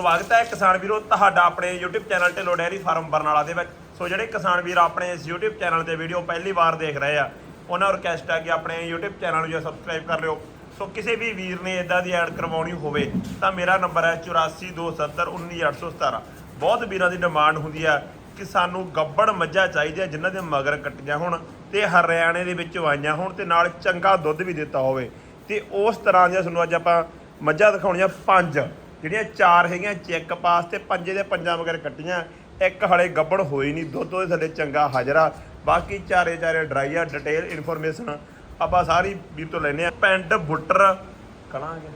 ਸਵਾਗਤ ਹੈ ਕਿਸਾਨ ਵੀਰੋ, ਤੁਹਾਡਾ ਆਪਣੇ YouTube channel Dhillon dairy farm Barnala ਦੇ ਵਿੱਚ। ਸੋ ਜਿਹੜੇ ਕਿਸਾਨ ਵੀਰ ਆਪਣੇ ਇਸ YouTube ਚੈਨਲ ਤੇ ਵੀਡੀਓ ਪਹਿਲੀ ਵਾਰ ਦੇਖ ਰਹੇ ਆ, ਉਹਨਾਂ ਨੂੰ ਰਿਕਵੈਸਟ ਹੈ ਕਿ ਆਪਣੇ YouTube ਚੈਨਲ ਨੂੰ ਜੋ ਸਬਸਕ੍ਰਾਈਬ ਕਰ ਲਿਓ। ਸੋ ਕਿਸੇ ਵੀ ਵੀਰ ਨੇ ਇਦਾਂ ਦੀ ਐਡ ਕਰਵਾਉਣੀ ਹੋਵੇ, ਤਾਂ ਮੇਰਾ ਨੰਬਰ ਹੈ 8427191817 ਬਹੁਤ ਵੀਰਾਂ ਦੀ ਡਿਮਾਂਡ ਹੁੰਦੀ ਆ ਕਿ ਸਾਨੂੰ ਗੱਬੜ ਮੱਝਾਂ ਚਾਹੀਦੀਆਂ ਜਿਨ੍ਹਾਂ ਦੇ ਮਗਰ ਕੱਟੀਆਂ ਹੋਣ ਤੇ ਹਰਿਆਣੇ ਦੇ ਵਿੱਚ ਆਈਆਂ ਹੋਣ ਤੇ ਨਾਲ ਚੰਗਾ ਦੁੱਧ ਵੀ ਦਿੱਤਾ ਹੋਵੇ। ਤੇ ਉਸ ਤਰ੍ਹਾਂ ਦੀਆਂ ਤੁਹਾਨੂੰ ਅੱਜ ਆਪਾਂ ਮੱਝਾਂ ਦਿਖਾਉਣੀਆਂ ਪੰਜ। ਜਿਹੜੀਆਂ ਚਾਰ ਹੈਗੀਆਂ ਚੈੱਕ ਪਾਸ ਤੇ ਪੰਜੇ ਦੇ ਪੰਜਾਂ ਮਗਰ ਕੱਟੀਆਂ ਇੱਕ ਹਲੇ ਗੱਬੜ ਹੋਈ ਨਹੀਂ ਦੁੱਧ ਉਹਦੇ ਥੱਲੇ ਚੰਗਾ ਹਾਜ਼ਰਾ ਬਾਕੀ ਚਾਰੇ ਚਾਰੇ ਡਰਾਈ ਆ ਡਿਟੇਲ ਇਨਫੋਰਮੇਸ਼ਨ ਆਪਾਂ ਸਾਰੀ ਵੀਰ ਤੋਂ ਲੈਨੇ ਆ ਪਿੰਡ ਬੁੱਟਰ ਕਲਾਂ ਆ ਗਿਆ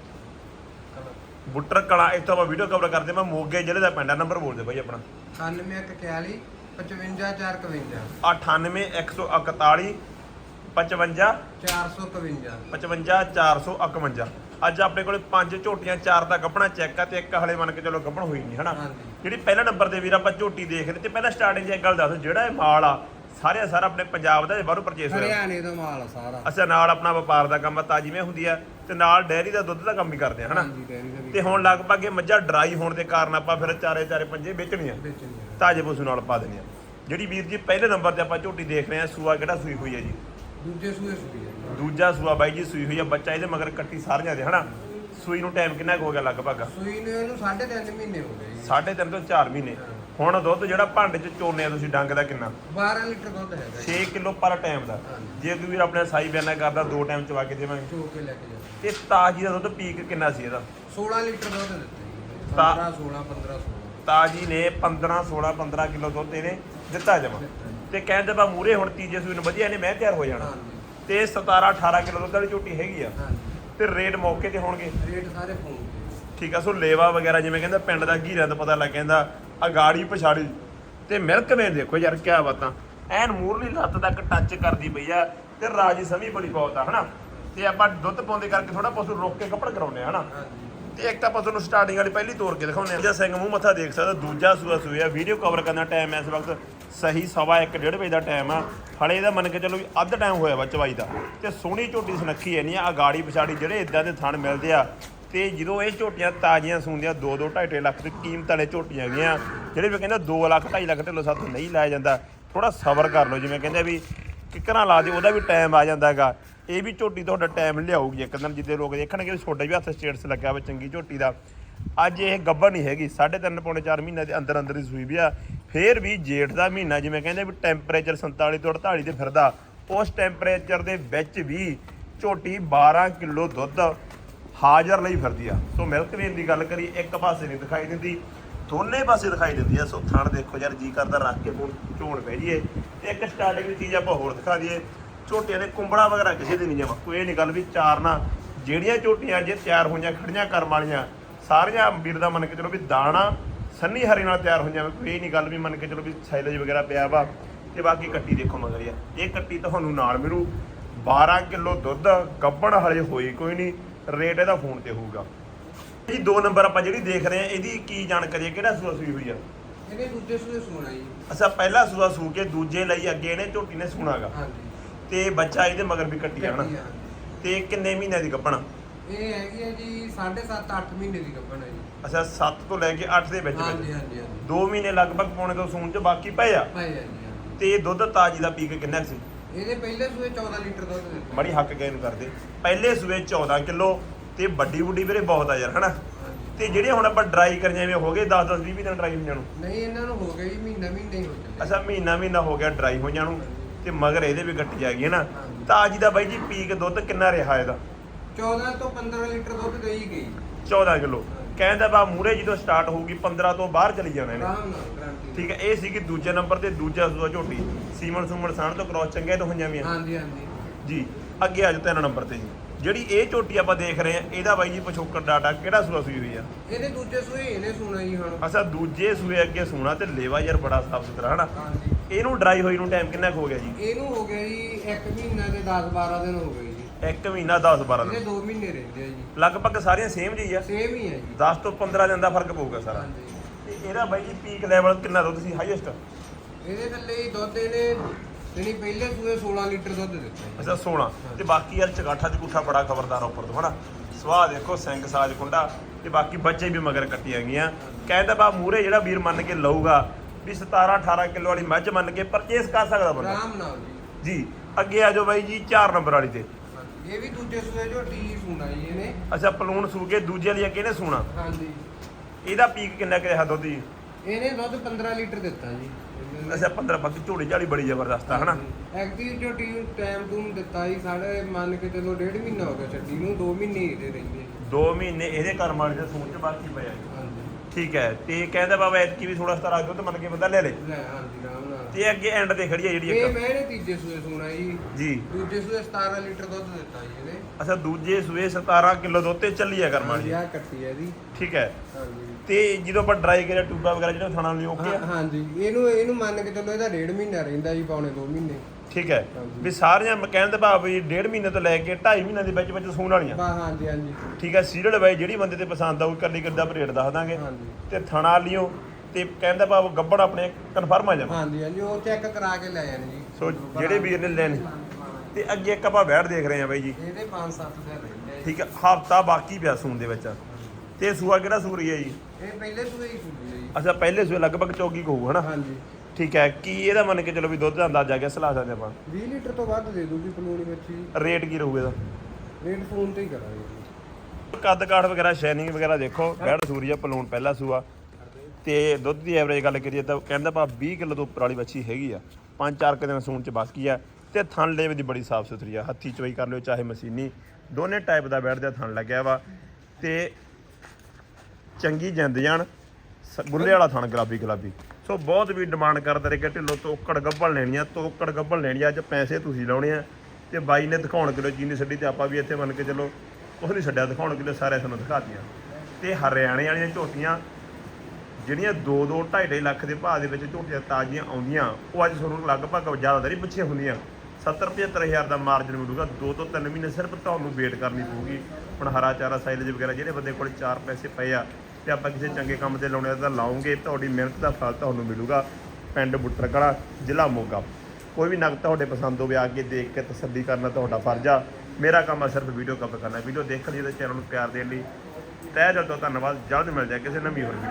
ਬੁੱਟਰ ਕਲਾਂ ਇੱਥੋਂ ਆਪਾਂ ਵੀਡੀਓ ਕਵਰ ਕਰਦੇ ਮੈਂ ਮੋਗੇ ਜ਼ਿਲ੍ਹੇ ਦਾ ਪਿੰਡ ਆ ਨੰਬਰ ਬੋਲ ਦੇ ਬਾਈ ਆਪਣਾ। 9141 55451 98141 55 451 55 451 ਅੱਜ ਆਪਣੇ ਕੋਲੇ ਪੰਜ ਝੋਟੀਆਂ ਚਾਰ ਦਾ ਗੱਭਣਾ ਚੈੱਕ ਆ ਤੇ ਇੱਕ ਹਲੇ ਮੰਨ ਕੇ ਚਲੋ ਗੱਭਣ ਹੋਈ ਨਹੀਂ ਹਨਾ? ਹਾਂਜੀ। ਜਿਹੜੀ ਪਹਿਲਾ ਨੰਬਰ ਦੇ ਵੀਰ ਆਪਾਂ ਝੋਟੀ ਦੇਖਦੇ ਤੇ ਪਹਿਲਾਂ ਸਟਾਰਟਿੰਗ 'ਚ ਇੱਕ ਗੱਲ ਦੱਸ ਜਿਹੜਾ ਇਹ ਮਾਲ ਆ ਸਾਰੇ ਦਾ ਸਾਰਾ ਆਪਣੇ ਪੰਜਾਬ ਦਾ ਇਹ ਬਾਹਰੋਂ ਪਰਚੇਸ ਹੋਇਆ? ਹਰਿਆਣੇ ਦਾ ਮਾਲ ਆ ਸਾਰਾ। ਅੱਛਾ ਨਾਲ ਆਪਣਾ ਵਪਾਰ ਦਾ ਕੰਮ ਆ ਤਾਜੀਵੇਂ ਹੁੰਦੀ ਆ ਤੇ ਨਾਲ ਡੈਰੀ ਦਾ ਦੁੱਧ ਦਾ ਕੰਮ ਵੀ ਕਰਦੇ ਆ ਹਨਾ? ਹਾਂਜੀ ਡੈਰੀ ਦਾ ਵੀ ਤੇ ਹੁਣ ਲਗਭਗ ਇਹ ਮੱਝਾਂ ਡਰਾਈ ਹੋਣ ਦੇ ਕਾਰਨ ਆਪਾਂ ਫਿਰ ਚਾਰੇ ਚਾਰੇ ਪੰਜੇ ਵੇਚਣੀਆਂ ਵੇਚਣੀ ਆ। ਤਾਜੇ ਪਸ਼ੂ ਨਾਲ ਪਾ ਦੇਣੀਆਂ ਜਿਹੜੀ ਵੀਰ ਜੀ ਪਹਿਲੇ ਨੰਬਰ ਤੇ ਆਪਾਂ ਝੋਟੀ ਦੇਖ ਰਹੇ ਆ ਸੂਆ ਕਿਹੜਾ ਸੂਈ ਹੋਈ ਹੈ ਜੀ? ਦੂਜੇ ਸੂਏ ਸੂਈ ਆ। ਦੂਜਾ ਸੂਆ ਬਾਈ ਜੀ ਸੂਈ ਹੋਈ ਆ ਬੱਚਾ ਇਹਦੇ ਮਗਰ ਕੱਟੀ ਸਾਰੀਆਂ ਦੇ ਹਨਾ? ਸੂਈ ਨੂੰ ਟਾਈਮ ਕਿੰਨਾ ਕੁ ਹੋ ਗਿਆ ਲਗਭਗ? ਸੂਈ ਨੂੰ ਇਹਨੂੰ 3.5 ਮਹੀਨੇ ਹੋ ਗਏ ਜੀ। ਸਾਢੇ ਤਿੰਨ ਤੋਂ 4 ਮਹੀਨੇ। ਹੁਣ ਦੁੱਧ ਜਿਹੜਾ ਭਾਂਡੇ 'ਚ ਚੋਨੇ ਆ ਤੁਸੀਂ ਡੰਗ ਦਾ ਕਿੰਨਾ? 12 ਲੀਟਰ ਦੁੱਧ ਹੈਗਾ ਜੀ। 6 ਕਿਲੋ ਪਰ ਟਾਈਮ ਦਾ। ਜੇ ਕੋਈ ਵੀਰ ਆਪਣੇ ਸਾਈ ਬਿਆਨਾ ਕਰਦਾ ਦੋ ਟਾਈਮ ਚਵਾ ਕੇ ਦੇਵਾਂਗੇ। ਚੋ ਕੇ ਲੈ ਕੇ ਜਾ ਤੇ ਤਾਜੀ ਦਾ ਦੁੱਧ ਪੀਕ ਕਿੰਨਾ ਸੀ ਇਹਦਾ? 16 ਲੀਟਰ ਦੁੱਧ ਦਿੱਤੇ ਜੀ। ਤਾਂ- 15 16 15 16 ਤਾਜੀ ਨੇ 15 16 15 ਕਿਲੋ ਦੁੱਧ ਇਹਨੇ ਦਿੱਤਾ ਜਮਾ। ਤੇ ਕਹਿੰਦੇ ਬਾ ਮੂਰੇ ਹੁਣ ਤੀਜੇ ਸੂਈ ਨੂੰ ਵਧੀਆ ਇਹਨੇ ਮੈਂ ਤਿਆਰ ਹੋ ਜਾਣਾ। ਹਾਂਜੀ। ਤੇ 17 18 ਕਿਲੋ ਦੁੱਧ ਵਾਲੀ ਝੋਟੀ ਹੈਗੀ ਆ। ਹਾਂਜੀ। ਤੇ ਰੇਟ ਮੌਕੇ ਤੇ ਹੋਣਗੇ? ਰੇਟ ਸਾਰੇ ਫੋਨ ਤੇ ਠੀਕ ਆ ਸੋ ਲੇਵਾ ਵਗੈਰਾ ਜਿਵੇਂ ਕਹਿੰਦਾ ਪਿੰਡ ਦਾ ਘੀਰਿਆਂ ਤੋਂ ਪਤਾ ਲੱਗ ਜਾਂਦਾ ਅਗਾੜੀ ਪਛਾੜੀ। ਤੇ ਮਿਲਕ ਨੇ ਦੇਖੋ ਯਾਰ ਕਿਆ ਬਾਤਾਂ। ਐਨ ਮੂਰਲੀ ਲੱਤ ਤੱਕ ਟੱਚ ਕਰਦੀ ਪਈ ਆ ਤੇ ਰਾਜੀ ਸਮੀ ਬੜੀ ਬਹੁਤ ਆ ਹਨਾ? ਤੇ ਆਪਾਂ ਦੁੱਧ ਪਾਉਂਦੇ ਕਰਕੇ ਥੋੜਾ ਪਸ਼ੂ ਰੋਕ ਕੇ ਕੱਪੜ ਕਰਾਉਂਦੇ ਆ ਹਨਾ? ਹਾਂਜੀ। ਤੇ ਇੱਕ ਤਾਂ ਆਪਾਂ ਤੁਹਾਨੂੰ ਸਟਾਰਟਿੰਗ ਵਾਲੀ ਪਹਿਲੀ ਤੋੜ ਕੇ ਦਿਖਾਉਂਦੇ ਆ। ਜਿਹੜਾ ਸਿੰਘ ਮੂੰਹ ਮੱਥਾ ਦੇਖ ਸਕਦਾ ਦੂਜਾ ਸੂਆ ਸੂਆ ਵੀਡੀਓ ਕਵਰ ਕਰਨ ਟਾਈਮ ਇਸ ਵਕਤ। ਸਹੀ ਸਵਾ 1 ਡੇਢ ਵਜੇ ਦਾ ਟਾਈਮ ਆ। ਹਲੇ ਇਹਦਾ ਮੰਨ ਕੇ ਚੱਲੋ ਵੀ ਅੱਧ ਟਾਈਮ ਹੋਇਆ ਵਾ ਚਵਾਈ ਦਾ। ਤੇ ਸੋਹਣੀ ਝੋਟੀ ਸੁਨੱਖੀ ਐ ਨਹੀਂ ਆ। ਗਾੜੀ ਪਛਾੜੀ ਜਿਹੜੇ ਇਦਾਂ ਦੇ ਥਣ ਮਿਲਦੇ ਆ, ਤੇ ਜਦੋਂ ਇਹ ਝੋਟੀਆਂ ਤਾਜ਼ੀਆਂ ਸੂੰਦੀਆਂ 2 2 2.5 ਲੱਖ ਦੀ ਕੀਮਤ ਵਾਲੇ ਝੋਟੀਆਂ ਹੈਗੀਆਂ, ਜਿਹੜੇ ਵੀ ਕਹਿੰਦਾ 2 ਲੱਖ 2.5 ਲੱਖ ਢਿੱਲੋਂ ਸਾਥੋਂ ਨਹੀਂ ਲਾਇਆ ਜਾਂਦਾ ਥੋੜਾ ਸਬਰ ਕਰ ਲਓ। ਜਿਵੇਂ ਕਹਿੰਦੇ ਵੀ ਕਿਕਰਾਂ ਲਾ ਦੇ ਉਹਦਾ ਵੀ ਟਾਈਮ ਆ ਜਾਂਦਾ ਹੈਗਾ। ਇਹ ਵੀ ਝੋਟੀ ਤੁਹਾਡਾ ਟਾਈਮ ਲਿਆਊਗੀ। ਇੱਕ ਦਿਨ ਜਿੱਦੇ ਲੋਕ ਦੇਖਣਗੇ ਵੀ ਤੁਹਾਡੇ ਵੀ ਹੱਥ ਸਟੇਟਸ ਲੱਗਿਆ ਵਾ ਚੰਗੀ ਝੋਟੀ ਦਾ। ਅੱਜ ਇਹ ਗੱਬਰ ਨਹੀਂ ਹੈਗੀ। 3.5 ਪੌਣੇ 4 ਮਹੀਨੇ ਦੇ ਅੰਦਰ ਅੰਦਰ ਹੀ ਸੂਈ ਵੀ ਆ। ਫੇਰ ਵੀ ਜੇਠ ਦਾ ਮਹੀਨਾ, ਜਿਵੇਂ ਕਹਿੰਦੇ ਵੀ ਟੈਂਪਰੇਚਰ 47 ਤੋਂ 48 ਤੇ ਫਿਰਦਾ, ਉਸ ਟੈਂਪਰੇਚਰ ਦੇ ਵਿੱਚ ਵੀ ਝੋਟੀ 12 ਕਿਲੋ ਦੁੱਧ ਹਾਜ਼ਰ ਲਈ ਫਿਰਦੀ ਆ। ਸੋ ਮਿਲਕ ਵੇਨ ਦੀ ਗੱਲ ਕਰੀ ਇੱਕ ਪਾਸੇ ਨਹੀਂ ਦਿਖਾਈ ਦਿੰਦੀ, ਦੋਨੇ ਪਾਸੇ ਦਿਖਾਈ ਦਿੰਦੀ ਆ। ਸੋ ਥਣ ਦੇਖੋ ਯਾਰ, ਜੀ ਕਰਦਾ ਰੱਖ ਕੇ ਫੋਨ, ਝੋਣ ਪੈ ਜੀਏ ਇੱਕ ਸਟਾਰਟਿੰਗ ਦੀ ਚੀਜ਼ ਆਪਾਂ ਹੋਰ ਦਿਖਾ ਦਈਏ। ਝੋਟੀਆਂ ਦੇ ਕੁੰਬੜਾ ਵਗੈਰਾ ਕਿਸੇ ਦੀ ਨਹੀਂ ਜਮਾ। ਕੋਈ ਇਹ ਨਹੀਂ ਗੱਲ ਵੀ ਚਾਰਨਾ ਜਿਹੜੀਆਂ ਝੋਟੀਆਂ ਜੇ ਤਿਆਰ ਹੋਈਆਂ, ਖੜੀਆਂ ਕਰਮ ਵਾਲੀਆਂ, ਸਾਰੀਆਂ ਵੀਰ ਦਾ ਮੰਨ ਕੇ ਚਲੋ ਵੀ ਦਾਣਾ ਸੰਨੀ ਹਰੀ ਨਾਲ ਤਿਆਰ ਹੋਈਆਂ ਕੋਈ ਇਹ ਨਹੀਂ ਗੱਲ ਵੀ ਮੰਨ ਕੇ ਚਲੋ ਵੀ ਸਾਈਲੇਜ ਵਗੈਰਾ ਪਿਆ ਵਾ ਤੇ ਬਾਕੀ ਕੱਟੀ ਦੇਖੋ ਮਗਰ ਯਾਰ। ਇਹ ਕੱਟੀ ਤੁਹਾਨੂੰ ਨਾਲ ਮਿਲੂ। 12 ਕਿਲੋ ਦੁੱਧ ਗੱਬਣ ਹਲੇ ਹੋਈ ਕੋਈ ਨਹੀਂ ਰੇਟ ਇਹਦਾ ਫੋਨ ਤੇ ਹੋਊਗਾ। ਜੀ ਦੋ ਨੰਬਰ ਆਪਾਂ ਜਿਹੜੀ ਦੇਖ ਰਹੇ ਆ ਇਹਦੀ ਕੀ ਜਾਣਕਾਰੀ ਹੈ? ਕਿਹੜਾ ਸੂਆ ਸੂਈ ਹੋਈ ਆ? ਇਹਨੇ ਦੂਜੇ ਸੂਏ ਸੂਣਾ ਜੀ। ਅੱਛਾ ਪਹਿਲਾ ਸੂਆ ਸੂ ਕੇ ਦੂਜੇ ਲਈ ਅੱਗੇ ਇਹਨੇ ਝੋਟੀ ਨੇ ਸੂਣਾਗਾ। ਹਾਂਜੀ। ਤੇ ਬੱਚਾ ਇਹਦੇ ਮਗਰ ਵੀ ਕੱਟੀ ਜਾਣਾ। ਤੇ ਕਿੰਨੇ ਮਹੀਨਿਆਂ ਦੀ ਗੱਭਣ? ਇਹ ਹੈਗੀ ਹੈ ਜੀ 7.5 8 ਮਹੀਨੇ ਦੀ ਗੱਭਣ ਹੈ ਜੀ। ਅੱਛਾ 7 ਤੋਂ ਲੈ ਕੇ 8 ਦੇ ਵਿੱਚ ਹਾਂਜੀ ਵਿੱਚ। ਹਾਂਜੀ ਹਾਂਜੀ 2 ਮਹੀਨੇ ਲਗਭਗ ਪੌਣੇ ਤੋਂ ਸੂਣ ਚ ਬਾਕੀ ਪਏ ਆ? ਭਾਈ ਹੈ ਜੀ। ਤੇ ਦੁੱਧ ਤਾਜੀ ਦਾ ਪੀਕ ਕਿੰਨਾ ਕੁ ਸੀ? ਇਹਦੇ ਪਹਿਲੇ ਸੂਏ 14 ਲੀਟਰ ਦੁੱਧ ਦਿੱਤਾ। ਬੜੀ ਹੱਕ ਗਏ ਨੂੰ ਕਰਦੇ ਪਹਿਲੇ ਸੂਏ 14 ਕਿਲੋ ਤੇ ਵੱਡੀ ਵੱਡੀ ਵੀਰੇ ਬਹੁਤ ਆ ਯਾਰ ਹਨਾ? ਹਾਂਜੀ। ਤੇ ਜਿਹੜੇ ਹੁਣ ਆਪਾਂ ਡਰਾਈ ਕਰ ਜਿਵੇਂ ਹੋ ਗਏ 10 10 20 ਦਿਨ ਡਰਾਈ ਹੋਈਆਂ ਨੂੰ? ਨਹੀਂ ਇਹਨਾਂ ਨੂੰ ਹੋ ਗਿਆ ਜੀ ਮਹੀਨਾ ਮਹੀਨਾ ਹੀ ਹੋ ਚੱਲਿਆ। ਅੱਛਾ ਮਹੀਨਾ ਮਹੀਨਾ ਹੋ ਗਿਆ ਡਰਾਈ ਹੋਈਆਂ ਨੂੰ ਤੇ ਮਗਰ ਇਹਦੇ ਵੀ ਗੱਟੀ ਗਈ ਹੈ ਨਾ ਹਾਂਜੀ। ਤਾਜੀ ਦਾ ਬਾਈ ਜੀ ਪੀਕ ਦੁੱਧ ਕਿੰਨਾ ਰਿਹਾ ਇਹਦਾ? 14 ਤੋਂ 15 ਲੀਟਰ ਦੁੱਧ ਦੇ ਹੀ ਗਈ। 14 ਕਿਲੋ। ਕਹਿੰਦਾ ਬਾ ਮੂਰੇ ਜਦੋਂ ਸਟਾਰਟ ਹੋਊਗੀ 15 ਤੋਂ ਬਾਹਰ ਚਲੀ ਜਾਣਾ ਇਹਨੇ। ਆਰਾਮ ਨਾਲ ਗਰੰਟੀ ਠੀਕ ਹੈ ਇਹ ਸੀਗੀ ਦੂਜੇ ਨੰਬਰ ਤੇ ਦੂਜਾ ਸੂਆ ਝੋਟੀ। ਸੀਮਨ ਸੁਮਨ ਸਾਣ ਤੋਂ ਕ੍ਰੋਸ ਚੰਗੇ ਤੋਂ ਹੋਈਆਂ ਵੀਆਂ ਹਾਂਜੀ ਹਾਂਜੀ। ਜੀ ਅੱਗੇ ਆ ਜਾਓ ਤਿੰਨ ਨੰਬਰ ਤੇ ਜੀ। ਜਿਹੜੀ ਇਹ ਝੋਟੀ ਆਪਾਂ ਦੇਖ ਰਹੇ ਆ ਇਹਦਾ ਬਾਈ ਜੀ ਪਛੋਕਰ ਡਾਟਾ ਕਿਹੜਾ ਸੂਆ ਸੂਈ ਹੋਈ ਆ? ਇਹਦੇ ਦੂਜੇ ਸੂਏ ਇਹਨੇ ਸੁਣਾ ਜੀ ਹੁਣ। ਅੱਛਾ ਦੂਜੇ ਸੂਏ ਅੱਗੇ ਸੋਨਾ ਤੇ ਲੇਵਾ ਯਾਰ ਬੜਾ ਸਾਫ਼ ਸੁਥਰਾ ਹਨਾ? ਹਾਂਜੀ। ਇਹਨੂੰ ਡਰਾਈ ਹੋਈ ਨੂੰ ਟਾਈਮ ਕਿੰਨਾ ਕੁ ਹੋ ਗਿਆ ਜੀ? ਇਹਨੂੰ ਹੋ ਗਿਆ ਜੀ 1 ਮਹੀਨਾ ਤੇ 10 12 ਦਿਨ ਹੋ ਗਏ ਜੀ। ਇੱਕ ਮਹੀਨਾ 10 12 ਇਹਦੇ ਦਿਨ। 2 ਮਹੀਨੇ ਰਹਿੰਦੇ ਆ ਜੀ। ਲਗਭਗ ਸਾਰੀਆਂ ਸੇਮ ਜੀ ਆ। ਸੇਮ ਹੀ ਹੈ ਜੀ। 10 ਤੋਂ 15 ਦਿਨ ਦਾ ਫ਼ਰਕ ਪਊਗਾ ਸਾਰਾ। ਹਾਂਜੀ। ਤੇ ਇਹਦਾ ਬਾਈ ਜੀ ਪੀਕ ਲੈਵਲ ਕਿੰਨਾ ਦੁੱਧ ਸੀ ਹਾਈਐਸਟ ਇਹਦੇ ਥੱਲੇ ਹੀ ਦੁੱਧ ਇਹਨੇ ਜਿਹੜੀ ਪਹਿਲੇ ਸੂਏ 16 ਲੀਟਰ ਦੁੱਧ ਦਿੱਤਾ ਜੀ। ਅੱਛਾ 16 ਤੇ ਬਾਕੀ ਯਾਰ ਚਗਾਠਾ ਚ ਗੁੱਠਾ ਬੜਾ ਖਬਰਦਾਰ ਉੱਪਰ ਤੋਂ ਹਨਾ? ਸਵਾਹ ਦੇਖੋ ਸਿੰਘ ਸਾਜ ਕੁੰਡਾ ਤੇ ਬਾਕੀ ਬੱਚੇ ਵੀ ਮਗਰ ਕੱਟੀਆਂ ਗਈਆਂ। ਕਹਿੰਦਾ ਬਾ ਮੂਰੇ ਜਿਹੜਾ ਵੀਰ ਮੰਨ ਕੇ ਲਊਗਾ ਵੀ 17 18 ਕਿਲੋ ਵਾਲੀ ਮੱਝ ਮੰਨ ਕੇ ਪਰਚੇਸ ਕਰ ਸਕਦਾ ਬੰਦਾ। ਆਰਾਮ ਨਾਲ ਜੀ। ਜੀ ਅੱਗੇ ਆ ਜਾਓ ਬਾਈ ਜੀ 4 ਨੰਬਰ ਵਾਲੀ ਤੇ। ਇਹ ਵੀ ਦੂਜੇ ਸੂਏ ਝੋਟੀ ਸੁਣਾ ਜੀ ਇਹਨੇ। ਅੱਛਾ ਪਲੂਣ ਸੂ ਕੇ ਦੂਜੇ ਲਈ ਕਿਹਨੇ ਸੂਣਾ? ਹਾਂਜੀ। ਇਹਦਾ ਪੀਕ ਕਿੰਨਾ ਕਿ ਰਿਹਾ ਦੁੱਧ ਜੀ? ਇਹਨੇ ਦੁੱਧ 15 ਲੀਟਰ ਦਿੱਤਾ ਜੀ। ਅੱਛਾ 15 ਬਾਕੀ ਝੋੜੀ ਝਾੜੀ ਬੜੀ ਜ਼ਬਰਦਸਤ ਆ ਹਨਾ? ਐਕਟਿਵ ਝੋਟੀ ਨੂੰ ਟਾਈਮ ਟੂਮ ਦਿੱਤਾ ਜੀ ਸਾਡੇ ਮੰਨ ਕੇ ਚਲੋ ਡੇਢ ਮਹੀਨਾ ਹੋ ਗਿਆ ਛੱਡੀ ਨੂੰ 2 ਮਹੀਨੇ ਹੀ ਇਹਦੇ ਰਹਿੰਦੇ 2 ਮਹੀਨੇ ਇਹਦੇ ਘਰ ਮਾਰ ਦੇ ਸੂਣ ਚ ਬਾਕੀ ਪਿਆ ਜੀ। ਹਾਂਜੀ। ਠੀਕ ਹੈ ਤੇ ਕਹਿੰਦਾ ਬਾਬਾ ਐਤਕੀ ਵੀ 16 17 ਦੁੱਧ ਮੰਨ ਕੇ ਬੰਦਾ ਲੈ ਲੇ। ਲੈ ਹਾਂਜੀ ਤੇ ਅੱਗੇ ਐਂਡ ਤੇ ਖੜੀ ਹੈ ਜਿਹੜੀ ਇਹ ਇੱਕ। ਮੈਂ ਇਹਨੇ ਤੀਜੇ ਸੂਏ ਸੁਣਾ ਜੀ। ਜੀ। ਦੂਜੇ ਸੂਏ 17 ਲੀਟਰ ਦੁੱਧ ਦਿੱਤਾ ਜੀ ਇਹਨੇ। ਅੱਛਾ ਦੂਜੇ ਸੂਏ 17 ਕਿਲੋ ਦੁੱਧ ਤੇ ਚੱਲੀ ਆ ਕਰਮਾਂ ਦੀ ਆ ਕੱਟੀ ਹੈ ਇਹਦੀ। ਠੀਕ ਹੈ। ਹਾਂਜੀ। ਤੇ ਜਦੋਂ ਆਪਾਂ ਡਰਾਈ ਕਰਿਆ ਟੂਬਾ ਵਗੈਰਾ ਜਿਹੜਾ ਥਾਣਾ ਲਈ ਓਕੇ ਹਾਂ- ਹਾਂਜੀ। ਇਹਨੂੰ ਇਹਨੂੰ ਮੰਨ ਕੇ ਚੱਲੋ ਇਹਦਾ ਡੇਢ ਮਹੀਨਾ ਰਹਿੰਦਾ ਜੀ ਪੌਣੇ 2 ਮਹੀਨੇ। ਠੀਕ ਹੈ। ਵੀ ਸਾਰੀਆਂ ਕਹਿਣ ਦੇ ਭਾਵ ਵੀ ਡੇਢ ਮਹੀਨੇ ਤੋਂ ਲੈ ਕੇ 2.5 ਮਹੀਨੇ ਦੇ ਵਿੱਚ ਵਿੱਚ ਸੂਣ ਵਾਲੀਆਂ। ਬਾ ਹਾਂਜੀ ਹਾਂਜੀ। ਠੀਕ ਹੈ ਸੀਰੀਅਲ ਬਾਈ ਜਿਹੜੀ ਬੰਦੇ ਤੇ ਪਸੰਦ ਆਊ ਕੱਲੀ ਕਿੱਦਾਂ ਰੇਟ ਦੱਸ ਦਾਂਗੇ। ਹਾਂਜੀ। ਤੇ ਥਣਾ ਲਿਓ। ਤੇ ਕਹਿੰਦਾ ਭਾਵ ਗੱਬੜ ਆਪਣੇ ਕਨਫਰਮ ਆ ਜਾਣਾ ਹਾਂਜੀ ਹਾਂਜੀ ਉਹ ਚੈੱਕ ਕਰਾ ਕੇ ਲੈ ਜਾਣ ਜੀ। ਸੋ ਜਿਹੜੇ ਵੀਰ ਨੇ ਲੈਣੇ। ਤੇ ਅੱਗੇ ਇੱਕ ਆਪਾਂ ਬੈਠ ਦੇਖ ਰਹੇ ਆ ਬਾਈ ਜੀ। ਇਹਦੇ 5-7 ਦਿਨ ਰਹਿੰਦੇ ਆ ਠੀਕ ਹੈ ਹਫਤਾ ਬਾਕੀ ਪਿਆ ਸੂਣ ਦੇ ਵਿੱਚ। ਤੇ ਸੂਆ ਕਿਹੜਾ ਸੂਰੀ ਹੈ ਜੀ? ਇਹ ਪਹਿਲੇ ਸੂਏ ਹੀ ਸੁਣੀ ਹੈ ਜੀ। ਅੱਛਾ ਪਹਿਲੇ ਸੂਏ ਲਗਭਗ ਚੌਗੀ ਕਹੂ ਹਨਾ? ਹਾਂਜੀ। ਠੀਕ ਹੈ ਕੀ ਇਹਦਾ ਮੰਨ ਕੇ ਚਲੋ ਵੀ ਦੁੱਧ ਦਾ ਅੰਦਾਜ਼ਾ ਕਿਆ ਸਲਾਹ ਸਕਦੇ ਆਪਾਂ? 20 ਲੀਟਰ ਤੋਂ ਵੱਧ ਦੇ ਦੂਗੀ ਪਲੂਣੀ ਮੱਛੀ ਰੇਟ ਕੀ ਰਹੂਗਾ ਇਹਦਾ? ਰੇਟ ਫੋਨ ਤੇ ਹੀ ਕਰਾਂਗੇ ਜੀ। ਕੱਦ ਕਾਠ ਵਗੈਰਾ ਸ਼ਾਈਨਿੰਗ ਵਗੈਰਾ ਦੇਖੋ ਬੈੜ ਸੂਰੀਆ ਪਲੂਣ ਪਹਿਲਾ ਸੂਆ। ਤੇ ਦੁੱਧ ਦੀ ਐਵਰੇਜ ਗੱਲ ਕਰੀਏ ਤਾਂ ਕਹਿੰਦਾ ਪਾ 20 ਕਿਲੋ ਤੋਂ ਉੱਪਰ ਵਾਲੀ ਬੱਚੀ ਹੈਗੀ ਆ। ਪੰਜ ਚਾਰ ਕੁ ਦਿਨ ਸੂਣ ਚ ਬਾਕੀ ਆ ਤੇ ਥਣ ਲੇਵੇ ਦੀ ਬੜੀ ਸਾਫ਼ ਸੁਥਰੀ ਆ। ਹੱਥੀ ਚੋਈ ਕਰ ਲਿਓ, ਚਾਹੇ ਮਸ਼ੀਨੀ। ਦੋਨੇ ਟਾਈਪ ਦਾ ਬੈੜ ਦਾ ਥਣ ਲੱਗਿਆ ਵਾ ਤੇ ਚੰਗੀ ਜਿੰਦ ਜਾਣ। ਸ- ਗੁੱਲੇ ਵਾਲਾ ਥਣ ਗੁਲਾਬੀ ਗੁਲਾਬੀ। ਸੋ ਬਹੁਤ ਵੀ ਡਿਮਾਂਡ ਕਰਦਾ ਰਿਹਾ ਕਿ ਢਿੱਲੋਂ ਤੋਕੜ ਗੱਭਣ ਲੈਣੀ ਆ, ਤੋਕੜ ਗੱਭਣ ਲੈਣੀ ਆ, ਅੱਜ ਪੈਸੇ ਤੁਸੀਂ ਲਾਉਣੇ ਆ ਤੇ ਬਾਈ ਨੇ ਦਿਖਾਉਣ ਕਿਲੋ ਚੀਨੀ ਛੱਡੀ ਤੇ ਆਪਾਂ ਵੀ ਇੱਥੇ ਮੰਨ ਕੇ ਚੱਲੋ ਕੁਛ ਨਹੀਂ ਛੱਡਿਆ, ਦਿਖਾਉਣ ਕਿਲੋ ਸਾਰੇ ਸਾਨੂੰ ਦਿਖਾਤੀਆਂ ਤੇ ਹਰਿਆਣੇ ਵਾਲੀਆਂ ਝੋਟੀਆਂ ਜਿਹੜੀਆਂ 2 2 2.5 ਲੱਖ ਦੇ ਭਾਅ ਦੇ ਵਿੱਚ ਝੋਟੀਆਂ ਤਾਜ਼ੀਆਂ ਆਉਂਦੀਆਂ, ਉਹ ਅੱਜ ਤੁਹਾਨੂੰ ਲਗਭਗ ਜ਼ਿਆਦਾਤਰ ਹੀ ਪਿੱਛੇ ਹੁੰਦੀਆਂ। 70 75000 ਦਾ ਮਾਰਜਨ ਮਿਲੂਗਾ 2 ਤੋਂ 3 ਮਹੀਨੇ ਸਿਰਫ ਤੁਹਾਨੂੰ ਵੇਟ ਕਰਨੀ ਪਊਗੀ। ਹੁਣ ਹਰਾ ਚਾਰਾ ਸਾਈਲੇਜ ਵਗੈਰਾ ਜਿਹੜੇ ਬੰਦੇ ਕੋਲ 4 ਪੈਸੇ ਪਏ ਆ, ਤੇ ਆਪਾਂ ਕਿਸੇ ਚੰਗੇ ਕੰਮ ਤੇ ਲਾਉਣੇ ਆ ਤਾਂ ਲਾਉਂਗੇ ਤੁਹਾਡੀ ਮਿਹਨਤ ਦਾ ਫਲ ਤੁਹਾਨੂੰ ਮਿਲੂਗਾ। ਪਿੰਡ ਬੁੱਟਰ ਕਲਾ ਜ਼ਿਲ੍ਹਾ ਮੋਗਾ। ਕੋਈ ਵੀ ਨਗ ਤੁਹਾਡੇ ਪਸੰਦ ਹੋਵੇ, ਆ ਕੇ ਦੇਖ ਕੇ ਤਸੱਲੀ ਕਰਨਾ ਤੁਹਾਡਾ ਫਰਜ਼ ਆ। ਮੇਰਾ ਕੰਮ ਆ ਸਿਰਫ ਵੀਡੀਓ ਕਵਰ ਕਰਨਾ। ਵੀਡੀਓ ਦੇਖਣ ਲਈ ਤੇ ਚੈਨਲ ਨੂੰ ਪਿਆਰ ਦੇਣ ਲਈ। ਤਹਿ ਦਿਲ ਤੋਂ ਧੰਨਵਾਦ। ਜਲਦ ਮਿਲ ਜਾਏ ਕਿਸੇ ਨਵੀਂ ਹੋਰ ਵੀਡੀਓ